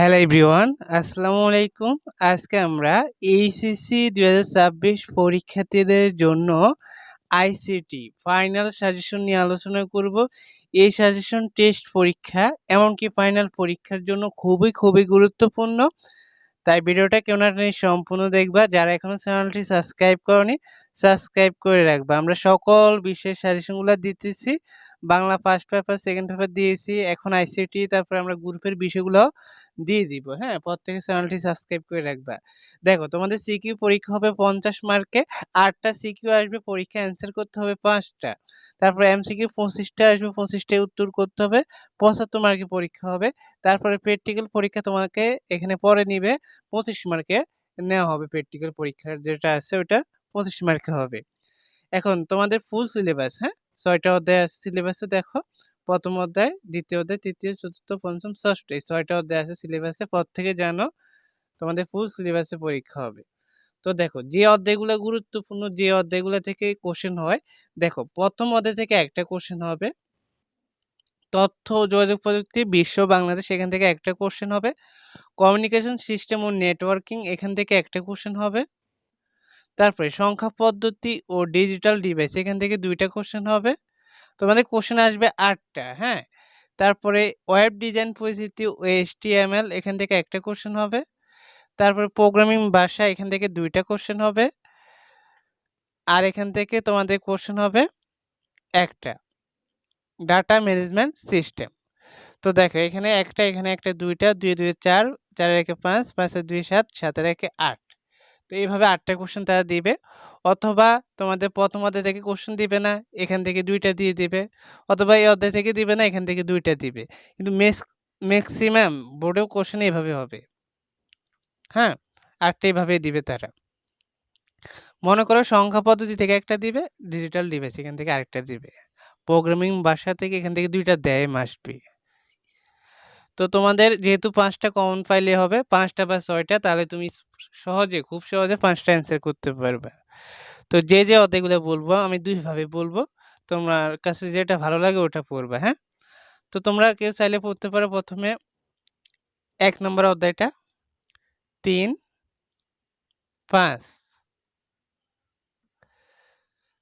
Hello everyone আসসালামু আলাইকুম আজকে আমরা এইচএসসি দু ছাব্বিশ পরীক্ষার্থীদের জন্য আইসিটি ফাইনাল সাজেশন নিয়ে আলোচনা করব। এই সাজেশন টেস্ট পরীক্ষা, এমনকি ফাইনাল পরীক্ষার জন্য খুবই খুবই গুরুত্বপূর্ণ। তাই ভিডিওটা কেউ না সম্পূর্ণ দেখবা। যারা এখনও চ্যানেলটি সাবস্ক্রাইব করনি সাবস্ক্রাইব করে রাখবা। আমরা সকল বিষয়ের সাজেশনগুলো দিতেছি। Bangla first paper second paper দিয়েছি। এখন আইসিটি তারপর আমরা গ্রুপের বিষয়গুলো দিয়ে দিব হ্যাঁ? প্রত্যেকে চ্যানেলটি সাবস্ক্রাইব করে রাখবা। দেখো, তোমাদের সিকিউ পরীক্ষা হবে পঞ্চাশ মার্কে, আটটা সিকিউ আসবে, পরীক্ষা অ্যান্সার করতে হবে পাঁচটা। তারপরে এমসিকিউ পঁচিশটা আসবে, পঁচিশটায় উত্তর করতে হবে, পঁচাত্তর মার্কে পরীক্ষা হবে। তারপরে প্র্যাকটিক্যাল পরীক্ষা তোমাকে এখানে পরে নিবে, পঁচিশ মার্কে নেওয়া হবে প্র্যাকটিক্যাল পরীক্ষার যেটা আছে ওটা পঁচিশ মার্কে হবে। এখন তোমাদের ফুল সিলেবাস হ্যাঁ? ছয়টা অধ্যায় আছে সিলেবাসে, দেখো। প্রথম অধ্যায়, দ্বিতীয় অধ্যায়, তৃতীয়, চতুর্থ, পঞ্চম, ষষ্ঠ এই ছয়টা অধ্যায় আছে সিলেবাসে পর থেকে জানো তোমাদের ফুল সিলেবাসে পরীক্ষা হবে। তো দেখো, যে অধ্যায়গুলো গুরুত্বপূর্ণ, যে অধ্যায়গুলো থেকে কোশ্চেন হয়, দেখো, প্রথম অধ্যায় থেকে একটা কোশ্চেন হবে। তথ্য ও যোগাযোগ প্রযুক্তি, বিশ্ব, বাংলাদেশ, এখান থেকে একটা কোশ্চেন হবে। কমিউনিকেশন সিস্টেম ও নেটওয়ার্কিং এখান থেকে একটা কোশ্চেন হবে। তারপরে সংখ্যা পদ্ধতি ও ডিজিটাল ডিভাইস এখান থেকে দুইটা কোশ্চেন হবে। তোমাদের কোশ্চেন আসবে আটটা হ্যাঁ? তারপরে ওয়েব ডিজাইন পরিস্থিতি ও এসটিএমএল এখান থেকে একটা কোশ্চেন হবে। তারপরে প্রোগ্রামিং ভাষা, এখান থেকে দুইটা কোশ্চেন হবে। আর এখান থেকে তোমাদের কোশ্চেন হবে একটা ডাটা ম্যানেজমেন্ট সিস্টেম তো দেখো, এখানে একটা এখানে একটা, দুইটা, দুই দুই, চার চার, একে পাঁচ পাঁচের দুই, সাত, সাতের একে আট। তো এইভাবে আটটা কোশ্চেন তারা দিবে। অথবা তোমাদের প্রথম অধ্যায় থেকে কোশ্চেন দিবে না, এখান থেকে দুইটা দিয়ে দিবে। অথবা এই অধ্যায় থেকে দিবে না, এখান থেকে দুইটা দিবে। কিন্তু ম্যাক্সিমাম বোর্ডেও কোশ্চেন এইভাবে হবে। হ্যাঁ আটটা এইভাবে দিবে তারা। মনে করো সংখ্যা পদ্ধতি থেকে একটা দিবে ডিজিটাল ডিভাইস এখান থেকে আরেকটা দিবে। প্রোগ্রামিং ভাষা থেকে এখান থেকে দুইটা দেয় মাসবি তো তোমাদের যেহেতু পাঁচটা কমন পাইলে হবে, পাঁচটা বা ছয়টা, তাহলে তুমি সহজে, খুব সহজে পাঁচটা অ্যান্সার করতে পারবে। তো যে যে অধ্যায়গুলো বলব, আমি দুইভাবে বলব। তোমার কাছে যেটা ভালো লাগে ওটা পড়বে হ্যাঁ? তো তোমরা কেউ চাইলে পড়তে পারো প্রথমে এক নম্বর অধ্যায়টা। তিন, পাঁচ।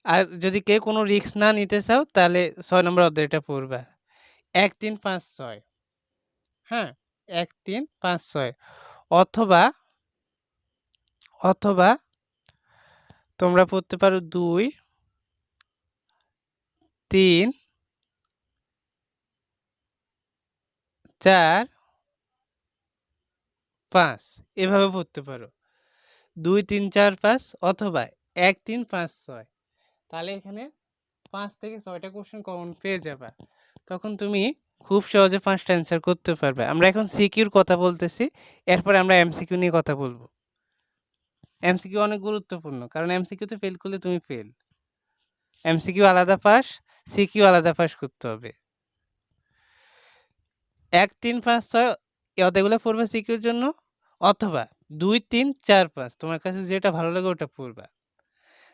আর যদি কেউ কোনো রিস্ক না নিতে চাও, তাহলে ছয় নম্বর অধ্যায়টা পড়বে। এক, তিন, পাঁচ, ছয়। হ্যাঁ এক, তিন, পাঁচ, ছয়। অথবা অথবা তোমরা পড়তে পারো দুই, তিন, চার, পাঁচ। এভাবে পড়তে পারো। দুই, তিন, চার, পাঁচ, অথবা এক, তিন, পাঁচ, ছয়। তাহলে এখানে পাঁচ থেকে ছয়টা কোশ্চেন কমন পেয়ে যাবা। তখন তুমি খুব সহজে পাঁচটা অ্যান্সার করতে পারবে। আমরা এখন সিকিউর কথা বলতেছি, এরপরে আমরা এমসিকিউ নিয়ে কথা বলব। এমসিকিউ অনেক গুরুত্বপূর্ণ, কারণ এমসিকিউতে ফেল করলে তুমি ফেল এমসিকিউ আলাদা পাস সিকিউ আলাদা পাস করতে হবে। এক, তিন, পাঁচ, ছয় অদেগুলো পড়বে সিকিউর জন্য, অথবা দুই, তিন, চার, পাঁচ, তোমার কাছে যেটা ভালো লাগে ওটা পড়বা।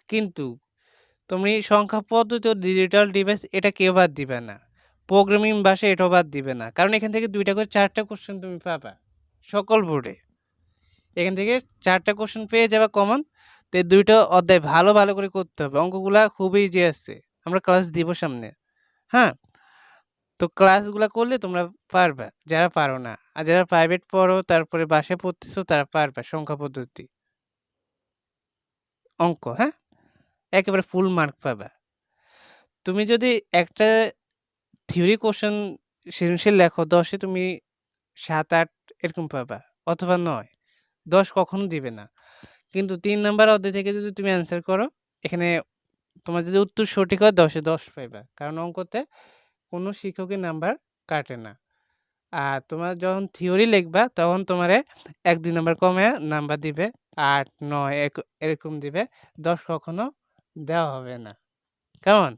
কিন্তু তুমি সংখ্যা পদ্ধতি ও ডিজিটাল ডিভাইস এটা কেউ বাদ দিবে না। প্রোগ্রামিং ভাষা এটাও বাদ দিবে না। কারণ এখান থেকে দুইটা করে চারটা কোশ্চেন তুমি পাবা। সকল বোর্ডে এখান থেকে চারটা কোশ্চেন পেয়ে যাবে কমন তো দুইটা অধ্যায় ভালো ভালো করে করতে হবে। অঙ্কগুলা খুবই ইজি আছে। আমরা ক্লাস দিব সামনে। হ্যাঁ? তো ক্লাসগুলো করলে তোমরা পারবে, যারা পারো না। আর যারা প্রাইভেট পড়ো, তারপরে বাসায় পড়তেছো, তারা পারবে সংখ্যা পদ্ধতি। অঙ্ক হ্যাঁ? একেবারে ফুল মার্ক পাবে। তুমি যদি একটা থিওরি কোশ্চেন সৃজনশীল লেখো, দশে তুমি সাত, আট এরকম পাবা, অথবা নয়। দশ কখনো দিবে না। কিন্তু তিন নাম্বার অধ্যায় থেকে যদি তুমি অ্যান্সার করো, এখানে তোমার যদি উত্তর সঠিক হয়, দশে দশ পাইবা। কারণ অঙ্কতে কোনো শিক্ষকের নাম্বার কাটে না। আর তোমার যখন থিওরি লিখবা, তখন তোমারে এক, দুই নাম্বার কমে নাম্বার দিবে, আট, নয় এরকম দিবে। দশ কখনো দেওয়া হবে না। কেমন?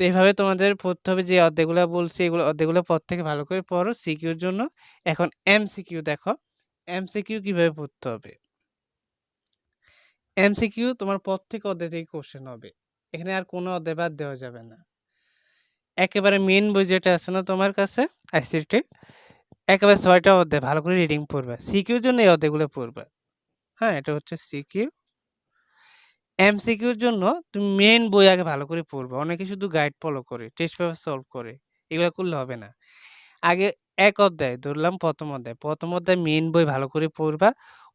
তো এইভাবে তোমাদের পড়তে হবে যে অর্ধেকগুলো বলছি, এগুলো অধ্যায়গুলো পর থেকে ভালো করে পড়ো সিকিউর জন্য। এখন এম সিকিউ দেখো, এমসিকিউ কীভাবে পড়তে হবে? এমসিকিউ তোমার পর থেকে অধ্যায় থেকে কোশ্চেন হবে, এখানে আর কোনো অধ্যায় বাদ দেওয়া যাবে না। একেবারে মেন বই যেটা আছে না তোমার কাছে আইসিটি একেবারে ছয়টা অধ্যায় ভালো করে রিডিং পড়বা, সিকিউর জন্য এই অধ্যায়গুলো পড়বা। হ্যাঁ এটা হচ্ছে সিকিউ। এমসিকিউর জন্য তুমি মেন বই আগে ভালো করে পড়বা। অনেকে শুধু গাইড ফলো করে টেস্ট পেপার সলভ করে। এগুলো করলে হবে না। আগে এক অধ্যায়, ধরলাম প্রথম অধ্যায়। প্রথম অধ্যায় মেন বই ভালো করে পড়বা।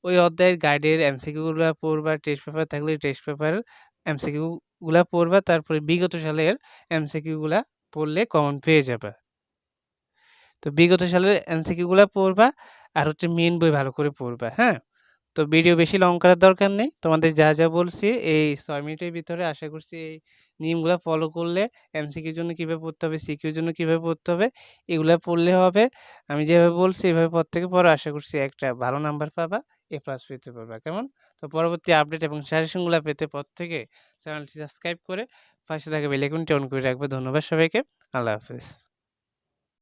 ওই অধ্যায়ের গাইডের এমসিকিউগুলো পড়বা টেস্ট পেপার থাকলে টেস্ট পেপারের এমসিকিউগুলো পড়বা। তারপরে বিগত সালের এমসিকিউগুলো পড়লে কমন পেয়ে যাবে। তো বিগত সালের এমসিকিউগুলো পড়বা আর হচ্ছে মেন বই ভালো করে পড়বা হ্যাঁ? তো ভিডিও বেশি লং করার দরকার নেই। তোমাদের যা যা বলছি, এই ছয় মিনিটের ভিতরে আশা করছি এই নিয়মগুলো ফলো করলে এমসিকিউর জন্য কীভাবে পড়তে হবে সিকিউর জন্য কীভাবে পড়তে হবে, এগুলো পড়লে হবে। আমি যেভাবে বলছি, এভাবে পর থেকে পরে আশা করছি একটা ভালো নাম্বার পাবা এ প্লাস পেতে পারবা। কেমন? তো পরবর্তী আপডেট এবং সাজেশনগুলো পেতে পর থেকে চ্যানেলটি সাবস্ক্রাইব করে পাশে থাকা বেলাইকনটি অন করে রাখবে। ধন্যবাদ সবাইকে। আল্লাহ হাফিজ।